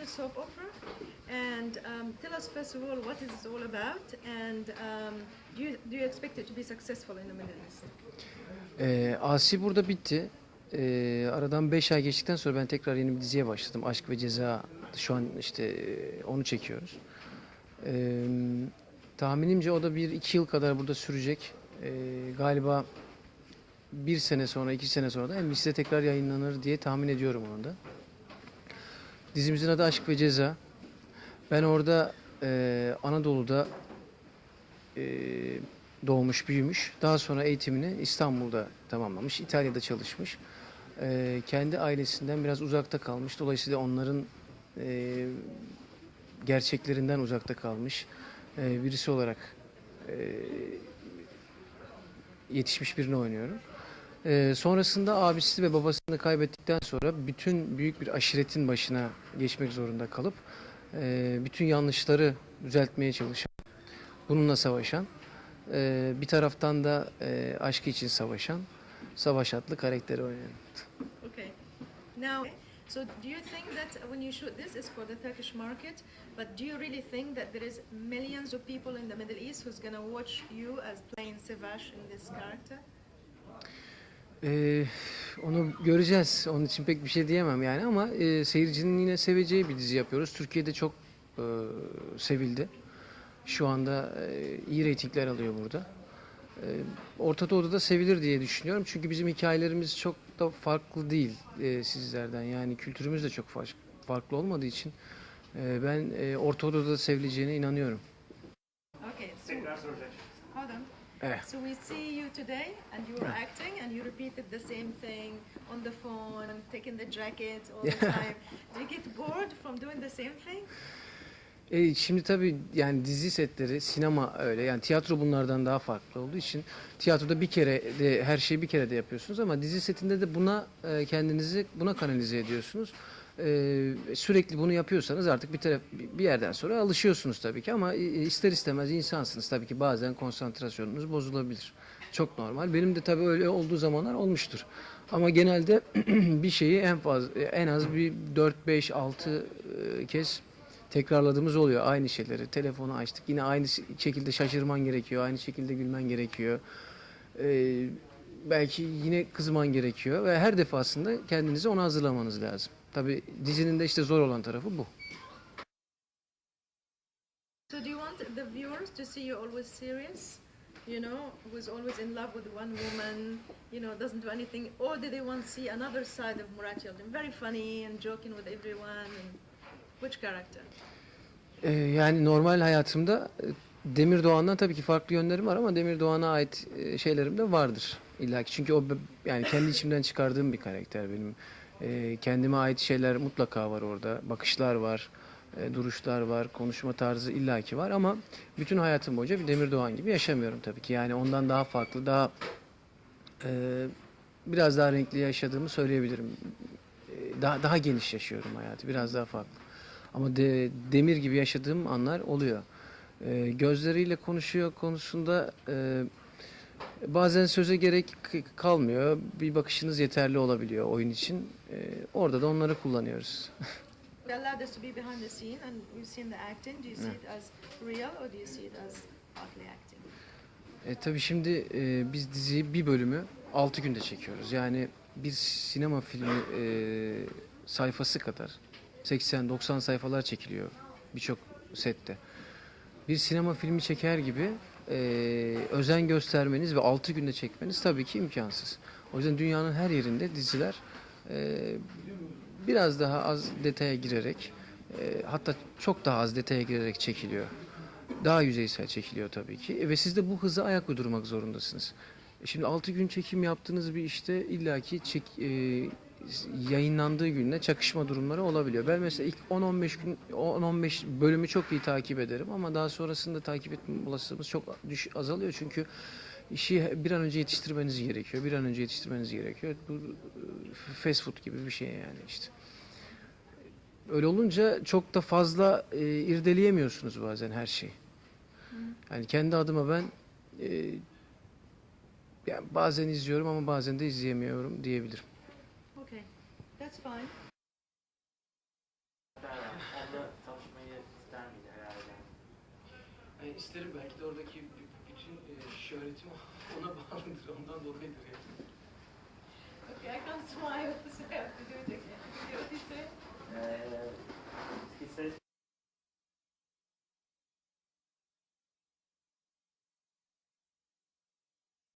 new soap opera. And um, tell us first of all what is it all about, and um, do you do you expect it to be successful in the Middle East? Ee, Asi burada bitti. Ee, aradan 5 ay geçtikten sonra ben tekrar yeni bir diziye başladım. Aşk ve Ceza. Şu an işte e, onu çekiyoruz. Ee, tahminimce o da 1-2 yıl kadar burada sürecek. Ee, galiba bir sene sonra, iki sene sonra da NBC'de tekrar yayınlanır diye tahmin ediyorum onu da. Dizimizin adı Aşk ve Ceza. Ben orada e, Anadolu'da e, doğmuş, büyümüş. Daha sonra eğitimini İstanbul'da tamamlamış, İtalya'da çalışmış. E, kendi ailesinden biraz uzakta kalmış. Dolayısıyla onların e, gerçeklerinden uzakta kalmış e, birisi olarak e, yetişmiş birini oynuyorum. E, sonrasında abisi ve babasını kaybettikten sonra bütün büyük bir aşiretin başına geçmek zorunda kalıp e, bütün yanlışları düzeltmeye çalışan, bununla savaşan, e, bir taraftan da e, aşkı için savaşan savaş adlı karakteri oynuyorum. Okay. Now, so do you think that when you shoot this, it's for the Turkish market, but do you really think that there is millions of people in the Middle East who's gonna watch you as playing Sevash in this character? Ee, onu göreceğiz. Onun için pek bir şey diyemem yani ama e, seyircinin yine seveceği bir dizi yapıyoruz. Türkiye'de çok e, sevildi. Şu anda e, iyi reytingler alıyor burada. E, Orta Doğu'da da sevilir diye düşünüyorum. Çünkü bizim hikayelerimiz çok da farklı değil e, sizlerden. Yani kültürümüz de çok fa- farklı olmadığı için e, ben e, Orta Doğu'da da sevileceğine inanıyorum. Okay, so hold on. Evet. So we see you today, and you were acting, and you repeated the same thing on the phone, and taking the jacket all the time. Do you get bored from doing the same thing? E, şimdi tabii yani dizi setleri, sinema öyle. Yani tiyatro bunlardan daha farklı olduğu için tiyatroda bir kere de her şeyi bir kere de yapıyorsunuz ama dizi setinde de buna e, kendinizi buna kanalize ediyorsunuz. E, sürekli bunu yapıyorsanız artık bir taraf bir yerden sonra alışıyorsunuz tabii ki ama e, ister istemez insansınız tabii ki bazen konsantrasyonunuz bozulabilir. Çok normal. Benim de tabii öyle olduğu zamanlar olmuştur. Ama genelde bir şeyi en fazla en az bir 4 5 6 kez tekrarladığımız oluyor aynı şeyleri. Telefonu açtık. Yine aynı şekilde şaşırman gerekiyor. Aynı şekilde gülmen gerekiyor. Ee, belki yine kızman gerekiyor ve her defasında kendinizi ona hazırlamanız lazım. Tabii dizinin de işte zor olan tarafı bu. So do you want the viewers to see you always serious? You know, who's always in love with one woman, you know, doesn't do anything, or do they want to see another side of Murat Yildirim, very funny and joking with everyone? And which character? Ee, yani normal hayatımda e, Demir Doğan'dan tabii ki farklı yönlerim var ama Demir Doğan'a ait e, şeylerim de vardır illa ki. Çünkü o yani kendi içimden çıkardığım bir karakter benim. Ee, kendime ait şeyler mutlaka var orada. Bakışlar var, e, duruşlar var, konuşma tarzı illaki var ama bütün hayatım boyunca bir Demir Doğan gibi yaşamıyorum tabii ki. Yani ondan daha farklı, daha e, biraz daha renkli yaşadığımı söyleyebilirim. E, daha daha geniş yaşıyorum hayatı, biraz daha farklı. Ama de, demir gibi yaşadığım anlar oluyor. E, gözleriyle konuşuyor konusunda e, bazen söze gerek kalmıyor. Bir bakışınız yeterli olabiliyor oyun için. E, orada da onları kullanıyoruz. You allowed us to be behind the scene, and you've seen the acting. Do you see it as real, or do you see it as partly acting? E, tabii şimdi e, biz diziyi bir bölümü 6 günde çekiyoruz. Yani bir sinema filmi e, sayfası kadar 80-90 sayfalar çekiliyor birçok sette. Bir sinema filmi çeker gibi e, özen göstermeniz ve 6 günde çekmeniz tabii ki imkansız. O yüzden dünyanın her yerinde diziler e, biraz daha az detaya girerek e, hatta çok daha az detaya girerek çekiliyor. Daha yüzeysel çekiliyor tabii ki. E, ve siz de bu hıza ayak uydurmak zorundasınız. E, Şimdi 6 gün çekim yaptığınız bir işte illaki çek, e, yayınlandığı günle çakışma durumları olabiliyor. Ben mesela ilk 10-15 gün 10-15 bölümü çok iyi takip ederim ama daha sonrasında takip etme olasılığımız çok düş, azalıyor çünkü işi bir an önce yetiştirmeniz gerekiyor. Bir an önce yetiştirmeniz gerekiyor. Bu e, fast food gibi bir şey yani işte. Öyle olunca çok da fazla e, irdeleyemiyorsunuz bazen her şeyi. Yani kendi adıma ben e, yani bazen izliyorum ama bazen de izleyemiyorum diyebilirim. That's fine. Onunla tanışmayı ister miydi herhalde? Yani isterim belki de oradaki bütün e, şöhretim ona bağlıdır. Ondan dolayıdır yani. Okay, I can't smile,